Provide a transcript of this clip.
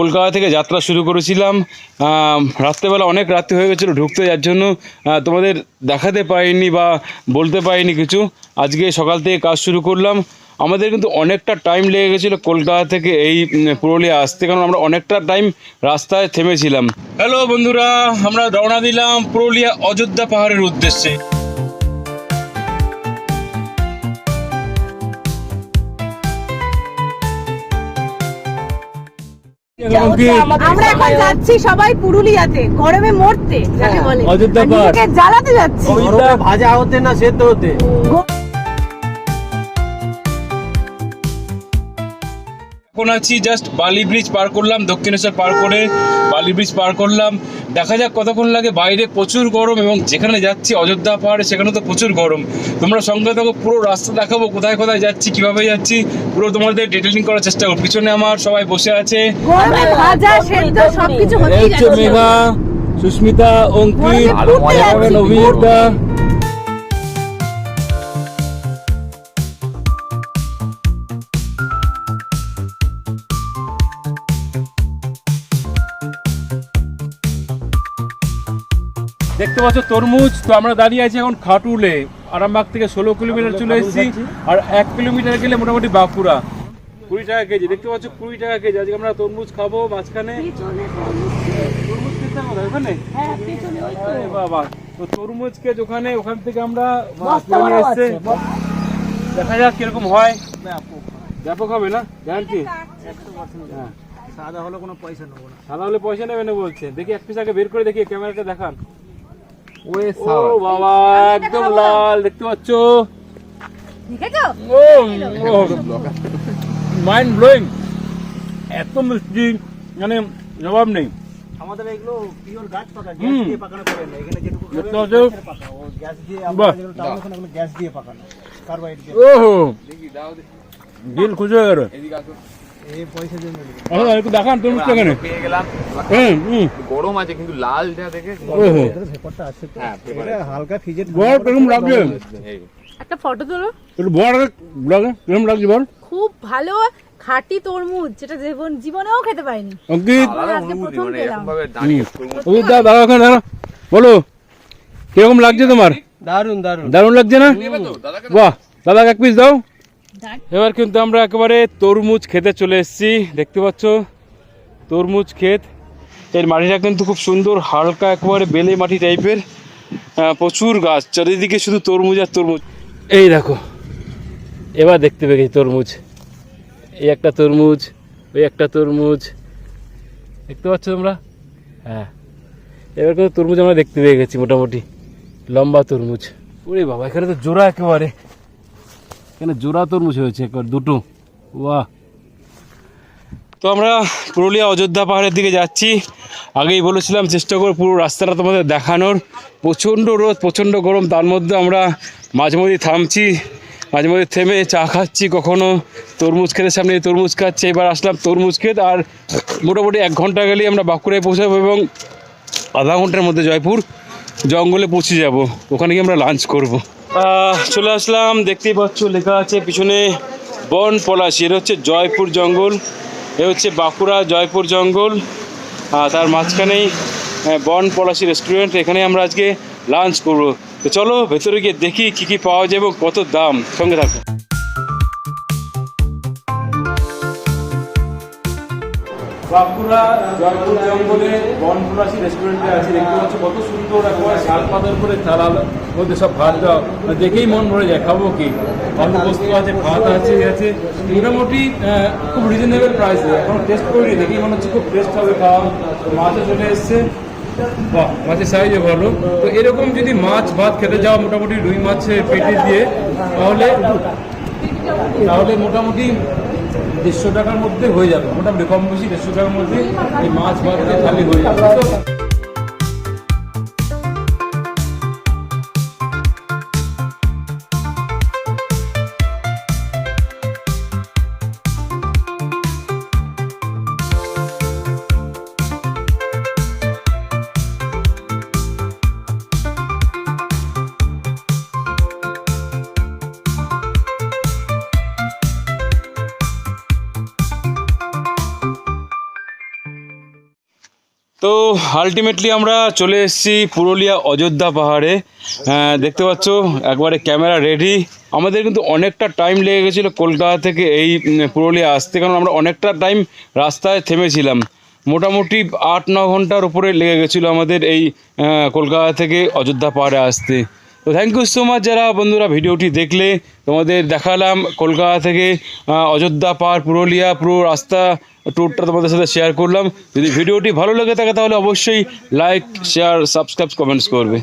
কলকাতা থেকে যাত্রা শুরু করেছিলাম। রাত্রেবেলা অনেক রাত্রি হয়ে গেছিল ঢুকতে, যার জন্য তোমাদের দেখাতে পারিনি বা বলতে পারিনি কিছু। আজকে সকাল থেকে কাজ শুরু করলাম। আমাদের কিন্তু অনেকটা টাইম লেগে গেছিল কলকাতা থেকে এই পুরুলিয়া আসতে, কারণ আমরা অনেকটা টাইম রাস্তায় থেমেছিলাম। হ্যালো বন্ধুরা, আমরা রওনা দিলাম পুরুলিয়া অযোধ্যা পাহাড়ের উদ্দেশ্যে। আমরা এখন যাচ্ছি সবাই পুরুলিয়াতে গরমে মরতে যাকে বলে। পাহাড়। নিজেকে জ্বালাতে যাচ্ছি। ভাজা হতে না সেদ্ধ হতে? এখন আছি জাস্ট বালি ব্রিজ পার করলাম দক্ষিণেশ্বর পার করে বালি ব্রিজ পার করলাম। দেখা যাক কতক্ষণ লাগে বাইরে প্রচুর গরম এবং যেখানে যাচ্ছি অযোধ্যা পাহাড়ে সেখানে তো প্রচুর গরম। তোমরা সঙ্গে থাকো পুরো রাস্তা দেখাবো কোথায় কোথায় যাচ্ছি কীভাবে যাচ্ছি পুরো তোমাদের ডিটেলিং করার চেষ্টা করব। পিছনে আমার সবাই বসে আছে। সুস্মিতা অঙ্কিত গরমে দেখতে পাচ্ছ তরমুজ তো আমরা দাঁড়িয়ে আছি এখন খাটুলে। আরামবাগ থেকে ষোলো কিলোমিটার চলে এসেছি আর এক কিলোমিটার গেলে মোটামুটি বাঁকুড়া। কুড়ি টাকা কেজি দেখতে পাচ্ছ কুড়ি টাকা কেজি। আজকে আমরা তরমুজ খাব মাঝখানে। ওখানে? বাবা তো তরমুজ কেজ ওখানে ওখান থেকে আমরা এসছে। দেখা যাক কীরকম হয়। ব্যাপক হবে না? গ্যারান্টি হ্যাঁ। সাদা হলে কোনো পয়সা নেব না। সাদা হলে পয়সা নেবে না বলছে। দেখি এক পিস আগে বের করে দেখি ক্যামেরাটা দেখান। ও বাবা একদম লাল দেখতে পাচ্ছ? মাইন্ড ব্লোয়িং এত মিষ্টি মানে জবাব নেই। আমাদের এগুলো পিওর গাছ পাকা গ্যাস দিয়ে পাকানো করে না। এখানে যেটুকু দেখতে করে পাচ্ছ? গ্যাসের পাকা। ও গ্যাস দিয়ে আমরা যেগুলো টাউন ওখানে ওগুলো গ্যাস দিয়ে পাকানো। কার্বাইড দিয়ে। ওহো। দিল খুশি হয়ে গেল। একটু দেখান তরমুজ কেন? পেয়ে গেলাম। হুম হুম। গরম আছে কিন্তু লালটা দেখে ওহো। ভেপারটা আছে তো। vapor এটা হালকা ফিজেট বল কীরকম লাগছে? একটা ফটো তোলো। একটু বল ব্লগে কীরকম লাগছে বল? খুব ভালো খাঁটি তরমুজ যেটা জীবন জীবনেও খেতে পাইনি। মানে বলো কীরকম লাগছে তোমার? দারুণ দারুণ দারুণ লাগছে না? দাদাকে বাহ দাদা এক পিস দাও। এবার কিন্তু আমরা একেবারে তরমুজ খেতে চলে এসেছি। দেখতে পাচ্ছ? তরমুজ ক্ষেত। এর মাটিটা কিন্তু খুব সুন্দর, হালকা একেবারে বেলে মাটি টাইপের। প্রচুর গাছ, চারিদিকে শুধু তরমুজ আর তরমুজ। এই দেখো, এবার দেখতে পেয়ে গেছি তরমুজ। এই একটা তরমুজ, ওই একটা তরমুজ। দেখতে পাচ্ছ তোমরা? হ্যাঁ। এবার কিন্তু তরমুজ আমরা দেখতে পেয়ে গেছি মোটামুটি। লম্বা তরমুজ। ওরে বাবা, এখানে তো জোড়া একেবারে। এখানে জোড়া তরমুজ হয়েছে একবার, দুটো। বাহ তো আমরা পুরুলিয়া অযোধ্যা পাহাড়ের দিকে যাচ্ছি। আগেই বলেছিলাম, চেষ্টা করব পুরো রাস্তাটা তোমাদের দেখানোর। প্রচণ্ড রোদ, প্রচণ্ড গরম, তার মধ্যে আমরা মাঝে মধ্যে থামছি, মাঝে মধ্যে থেমে চা খাচ্ছি, কখনো তরমুজ খেতে সামনে তরমুজ খাচ্ছি, এবার আসলাম তরমুজ খেত আর মোটামুটি এক ঘণ্টা গেলেই আমরা বাঁকুড়ায় পৌঁছাবো এবং আধা ঘণ্টার মধ্যে জয়পুর জঙ্গলে পৌঁছে যাব। ওখানে গিয়ে আমরা লাঞ্চ করব। চলে আসলাম, দেখতেই পাচ্ছ, লেখা আছে পিছনে, বন পলাশি, এটা হচ্ছে জয়পুর জঙ্গল, এ হচ্ছে বাঁকুড়া জয়পুর জঙ্গল তার মাঝখানেই বন পলাশি রেস্টুরেন্ট এখানে আমরা আজকে লাঞ্চ করব। তো চলো, ভেতরে গিয়ে দেখি কি কি পাওয়া যায় এবং কত দাম, সঙ্গে থাকো। বাঁকুড়া জয়পুর জঙ্গলে বনফুলাসি রেস্টুরেন্টে আছে, দেখতে পাচ্ছ কত সুন্দর একবার শাল পাতার করে চালাল, মধ্যে সব ভাত দেওয়া। দেখেই মন ভরে যায় খাব কি। অন্য বস্তু আছে, ভাত আছে আছে। মোটামুটি খুব রিজনেবল প্রাইস এখন টেস্ট করিনি, দেখেই মনে হচ্ছে খুব টেস্ট হবে খাওয়া মাছও চলে এসছে। বাহ, মাছের সাইজও ভালো। তো এরকম যদি মাছ, ভাত খেতে যাওয়া মোটামুটি রুই মাছের পেটে দিয়ে, তাহলে তাহলে মোটামুটি দেড়শো টাকার মধ্যে হয়ে যাবে। মোটামুটি কম বেশি দেড়শো টাকার মধ্যে এই মাছ ভাত খালি হয়ে যাবে। তো আলটিমেটলি আমরা চলে এসেছি পুরুলিয়া অযোধ্যা পাহাড়ে। দেখতে পাচ্ছ, একবারে ক্যামেরা রেডি আমাদের কিন্তু অনেকটা টাইম লেগে গেছিল কলকাতা থেকে এই পুরুলিয়া আসতে, কারণ আমরা অনেকটা টাইম রাস্তায় থেমেছিলাম। মোটামুটি আট, ন ঘণ্টার উপরে লেগে গেছিল আমাদের এই কলকাতা থেকে অযোধ্যা পাহাড়ে আসতে। তো থ্যাংক ইউ সো মাচ যারা বন্ধুরা ভিডিওটি দেখলে। তোমাদের দেখালাম কলকাতা থেকে অযোধ্যা পাহাড় পুরুলিয়া পুরো রাস্তা ট্যুরটা তোমাদের সাথে শেয়ার করলাম। যদি ভিডিওটি ভালো লেগে থাকে তাহলে অবশ্যই লাইক শেয়ার সাবস্ক্রাইব কমেন্টস করবে।